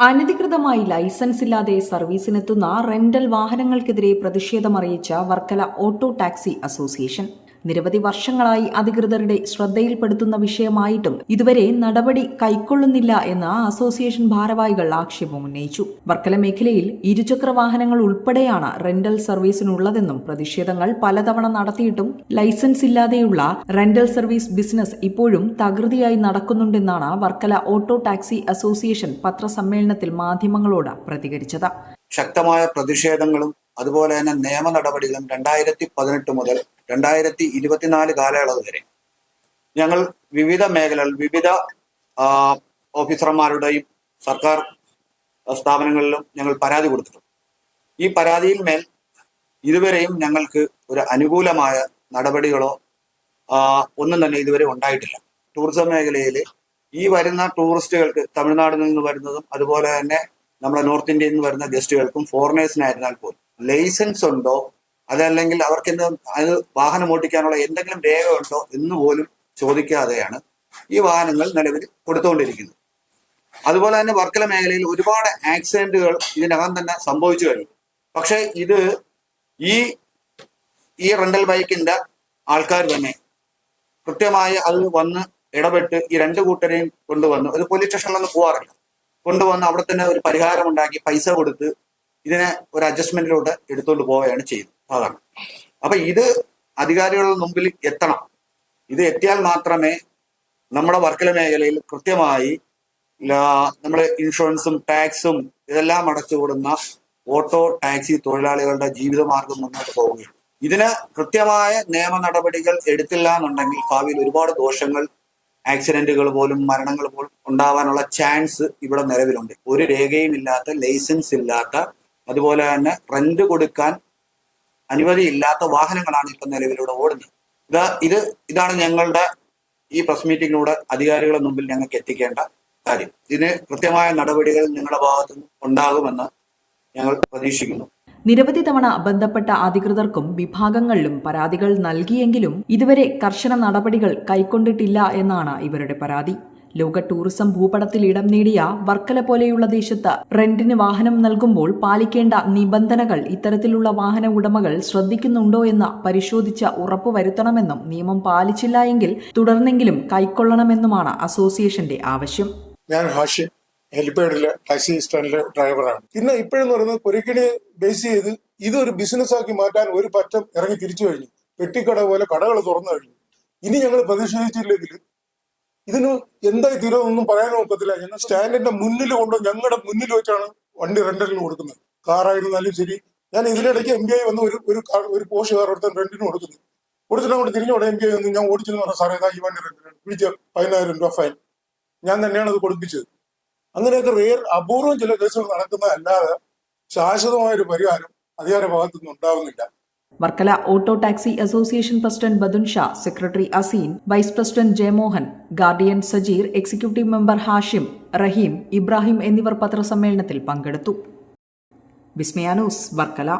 അനധികൃതമായി ലൈസൻസ് ഇല്ലാതെ സർവീസിനെത്തുന്ന റെന്റൽ വാഹനങ്ങൾക്കെതിരെ പ്രതിഷേധമറിയിച്ച വർക്കല ഓട്ടോ ടാക്സി അസോസിയേഷൻ. നിരവധി വർഷങ്ങളായി അധികൃതരുടെ ശ്രദ്ധയിൽപ്പെടുത്തുന്ന വിഷയമായിട്ടും ഇതുവരെ നടപടി കൈക്കൊള്ളുന്നില്ല എന്ന് അസോസിയേഷൻ ഭാരവാഹികൾ ആക്ഷേപം ഉന്നയിച്ചു. വർക്കല മേഖലയിൽ ഇരുചക്ര വാഹനങ്ങൾ ഉൾപ്പെടെയാണ് റെന്റൽ സർവീസിനുള്ളതെന്നും പ്രതിഷേധങ്ങൾ പലതവണ നടത്തിയിട്ടും ലൈസൻസ് ഇല്ലാതെയുള്ള റെന്റൽ സർവീസ് ബിസിനസ് ഇപ്പോഴും തകൃതിയായി നടക്കുന്നുണ്ടെന്നാണ് വർക്കല ഓട്ടോ ടാക്സി അസോസിയേഷൻ പത്രസമ്മേളനത്തിൽ മാധ്യമങ്ങളോട് പ്രതികരിച്ചത്. ശക്തമായ പ്രതിഷേധങ്ങളും അതുപോലെ തന്നെ നിയമ നടപടികളും രണ്ടായിരത്തി പതിനെട്ട് മുതൽ രണ്ടായിരത്തി ഇരുപത്തിനാല് കാലയളവ് വരെ. ഞങ്ങൾ വിവിധ മേഖലകൾ വിവിധ ഓഫീസർമാരുടെയും സർക്കാർ സ്ഥാപനങ്ങളിലും ഞങ്ങൾ പരാതി കൊടുത്തിട്ടുണ്ട്. ഈ പരാതിയിൽ മേൽ ഇതുവരെയും ഞങ്ങൾക്ക് ഒരു അനുകൂലമായ നടപടികളോ ഒന്നും തന്നെ ഇതുവരെ ഉണ്ടായിട്ടില്ല. ടൂറിസം മേഖലയിൽ ഈ വരുന്ന ടൂറിസ്റ്റുകൾക്ക് തമിഴ്നാട്ടിൽ നിന്ന് വരുന്നതും അതുപോലെ തന്നെ നമ്മുടെ നോർത്ത് ഇന്ത്യയിൽ നിന്ന് വരുന്ന ഗസ്റ്റുകൾക്കും ഫോറിനേഴ്സിനായിരുന്നാൽ പോലും ലൈസൻസ് ഉണ്ടോ? അതല്ലെങ്കിൽ അവർക്ക് എന്ത് അത് വാഹനം ഓടിക്കാനുള്ള എന്തെങ്കിലും രേഖ ഉണ്ടോ എന്ന് പോലും ചോദിക്കാതെയാണ് ഈ വാഹനങ്ങൾ നിലവിൽ കൊടുത്തുകൊണ്ടിരിക്കുന്നത്. അതുപോലെ തന്നെ വർക്കല മേഖലയിൽ ഒരുപാട് ആക്സിഡന്റുകൾ ഇതിനകം തന്നെ സംഭവിച്ചു കഴിഞ്ഞു. പക്ഷേ ഇത് ഈ ഈ റെന്റൽ ബൈക്കിന്റെ ആൾക്കാർ തന്നെ കൃത്യമായി അത് വന്ന് ഇടപെട്ട് ഈ രണ്ട് കൂട്ടരെയും കൊണ്ടുവന്നു ഒരു പോലീസ് സ്റ്റേഷനിലൊന്നും പോവാറില്ല. കൊണ്ടുവന്ന് അവിടെ തന്നെ ഒരു പരിഹാരം ഉണ്ടാക്കി പൈസ കൊടുത്ത് ഇതിനെ ഒരു അഡ്ജസ്റ്റ്മെന്റിലോട്ട് എടുത്തുകൊണ്ട് പോവുകയാണ് ചെയ്യുന്നത് അതാണ് അപ്പൊ ഇത് അധികാരികളുടെ മുമ്പിൽ എത്തണം. ഇത് എത്തിയാൽ മാത്രമേ നമ്മുടെ വർക്കല മേഖലയിൽ കൃത്യമായി നമ്മുടെ ഇൻഷുറൻസും ടാക്സും ഇതെല്ലാം അടച്ചുകൂടുന്ന ഓട്ടോ ടാക്സി തൊഴിലാളികളുടെ ജീവിതമാർഗം മുന്നോട്ട് പോവുകയാണ്. ഇതിന് കൃത്യമായ നിയമ നടപടികൾ എടുത്തില്ല എന്നുണ്ടെങ്കിൽ ഭാവിയിൽ ഒരുപാട് ദോഷങ്ങൾ ആക്സിഡന്റുകൾ പോലും മരണങ്ങൾ പോലും ഉണ്ടാവാനുള്ള ചാൻസ് ഇവിടെ നിലവിലുണ്ട്. ഒരു രേഖയും ഇല്ലാത്ത ലൈസൻസ് ഇല്ലാത്ത അതുപോലെ തന്നെ റെന്റ് കൊടുക്കാൻ അനുമതിയില്ലാത്ത വാഹനങ്ങളാണ് ഇപ്പം നിലവിലൂടെ ഓടുന്നത്. ഇത് ഇത് ഇതാണ് ഞങ്ങളുടെ ഈ പ്രസ് മീറ്റിംഗിലൂടെ അധികാരികളുടെ മുമ്പിൽ ഞങ്ങൾക്ക് എത്തിക്കേണ്ട കാര്യം. ഇതിന് കൃത്യമായ നടപടികൾ നിങ്ങളുടെ ഭാഗത്തു നിന്ന് ഉണ്ടാകുമെന്ന് ഞങ്ങൾ പ്രതീക്ഷിക്കുന്നു. നിരവധി തവണ ബന്ധപ്പെട്ട അധികൃതർക്കും വിഭാഗങ്ങളിലും പരാതികൾ നൽകിയെങ്കിലും ഇതുവരെ കർശന നടപടികൾ കൈക്കൊണ്ടിട്ടില്ല എന്നാണ് ഇവരുടെ പരാതി. ലോക ടൂറിസം ഭൂപടത്തിൽ ഇടം നേടിയ വർക്കല പോലെയുള്ള ദേശത്ത് റെന്റിന് വാഹനം നൽകുമ്പോൾ പാലിക്കേണ്ട നിബന്ധനകൾ ഇത്തരത്തിലുള്ള വാഹന ഉടമകൾ ശ്രദ്ധിക്കുന്നുണ്ടോ എന്ന് പരിശോധിച്ച് ഉറപ്പുവരുത്തണമെന്നും നിയമം പാലിച്ചില്ല എങ്കിൽ തുടർന്നെങ്കിലും കൈക്കൊള്ളണമെന്നുമാണ് അസോസിയേഷന്റെ ആവശ്യം. ഞാൻ ഹാഷിം ഹെലിപ്പാഡിലെ ടാക്സി സ്റ്റാൻഡിലെ ഡ്രൈവറാണ്. ഇന്ന് ഇപ്പോഴെന്ന് പറയുന്നത് കുരക്കിനെ ബേസ് ചെയ്ത് ഇതൊരു ബിസിനസ് ആക്കി മാറ്റാൻ ഒരു പറ്റം ഇറങ്ങി തിരിച്ചു കഴിഞ്ഞു. പെട്ടിക്കട പോലെ കടകൾ തുറന്നു കഴിഞ്ഞു. ഇനി ഞങ്ങൾ പ്രതിഷേധിച്ചില്ലെങ്കിൽ ഇതിന് എന്തായി തീരുമെന്നൊന്നും പറയാൻ ഒക്കത്തില്ല. ഞങ്ങൾ സ്റ്റാൻഡിന്റെ മുന്നിൽ കൊണ്ട് ഞങ്ങളുടെ മുന്നിൽ വെച്ചാണ് വണ്ടി റെന്റലിന് കൊടുക്കുന്നത്. കാറായിരുന്നാലും ശരി. ഞാൻ ഇതിനിടയ്ക്ക് എം ബി ഐ വന്ന് ഒരു ഒരു കാർ ഒരു പോഷ് കാർ എടുത്ത് റെന്റിന് കൊടുക്കുന്നു. കൊടുത്തിട്ട് അങ്ങോട്ട് തിരിഞ്ഞോടെ എം ബി ഐ വന്ന് ഞാൻ ഓടിച്ചെന്ന് പറഞ്ഞ സാറേ ഇതാ ഈ വണ്ടി റെന്റിന്. വിളിച്ച പതിനായിരം രൂപ ഫൈൻ ഞാൻ തന്നെയാണ് അത് കൊടുപ്പിച്ചത്. അങ്ങനെയൊക്കെ റേർ അപൂർവം ചില കേസുകൾ നടക്കുന്ന അല്ലാതെ ശാശ്വതമായ ഒരു പരിഹാരം അധികാര ഭാഗത്തുനിന്ന് ഉണ്ടാവുന്നില്ല. Varkala auto taxi association president Badun Shah secretary Azeen vice president Jayamohan guardian Sajeer executive member Hashim Rahim Ibrahim എന്നിവർ പത്രസമ്മേളനത്തിൽ പങ്കെടുത്തു. വിസ്മയാനൂസ് വർക്കല.